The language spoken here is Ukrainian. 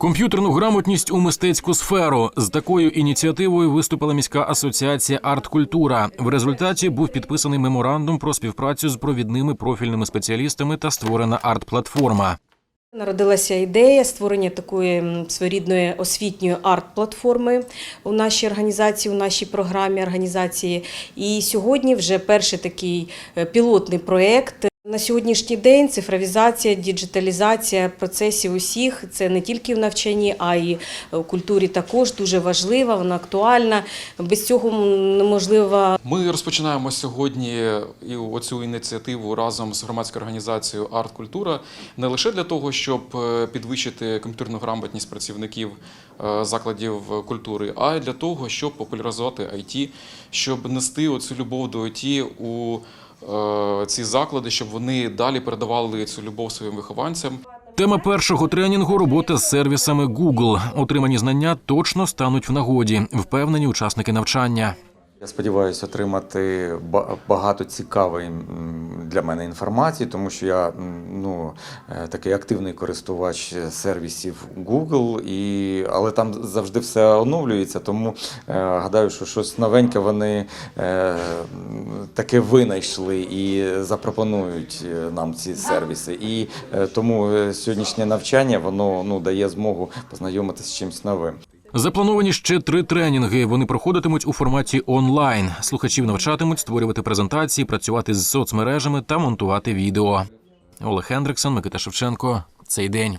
Комп'ютерну грамотність у мистецьку сферу з такою ініціативою виступила міська асоціація Арткультура. В результаті був підписаний меморандум про співпрацю з провідними профільними спеціалістами та створена арт-платформа. Народилася ідея створення такої своєрідної освітньої арт-платформи у нашій організації, у нашій програмі організації. І сьогодні вже перший такий е, пілотний проєкт. На сьогоднішній день цифровізація, діджиталізація процесів усіх це не тільки в навчанні, а й в культурі також дуже важлива, вона актуальна. Без цього неможливо Ми розпочинаємо сьогодні оцю ініціативу разом з громадською організацією Арт Культура не лише для того, щоб е, підвищити комп'ютерну грамотність працівників е, закладів культури, а й для того, щоб популяризувати IT, щоб нести оцю любов до IT у ці заклади, щоб вони далі передавали цю любов своїм вихованцям. Тема першого тренінгу робота з сервісами Google. Отримані знання точно стануть в нагоді, впевнені учасники навчання. Я сподіваюся отримати ба- багато цікавої для мене інформації, тому що я ну, е, такий активний користувач сервісів Google, і, але там завжди все оновлюється, тому е, гадаю, що щось новеньке вони е, таке винайшли і запропонують е, нам ці сервіси. І е, тому е, сьогоднішнє навчання воно ну, дає змогу познайомитися з чимось новим. Заплановані ще три тренінги. Вони проходитимуть у форматі онлайн. Слухачів навчатимуть створювати презентації, працювати з соцмережами та монтувати відео. Олег Хендриксон, Микита Шевченко. Цей день.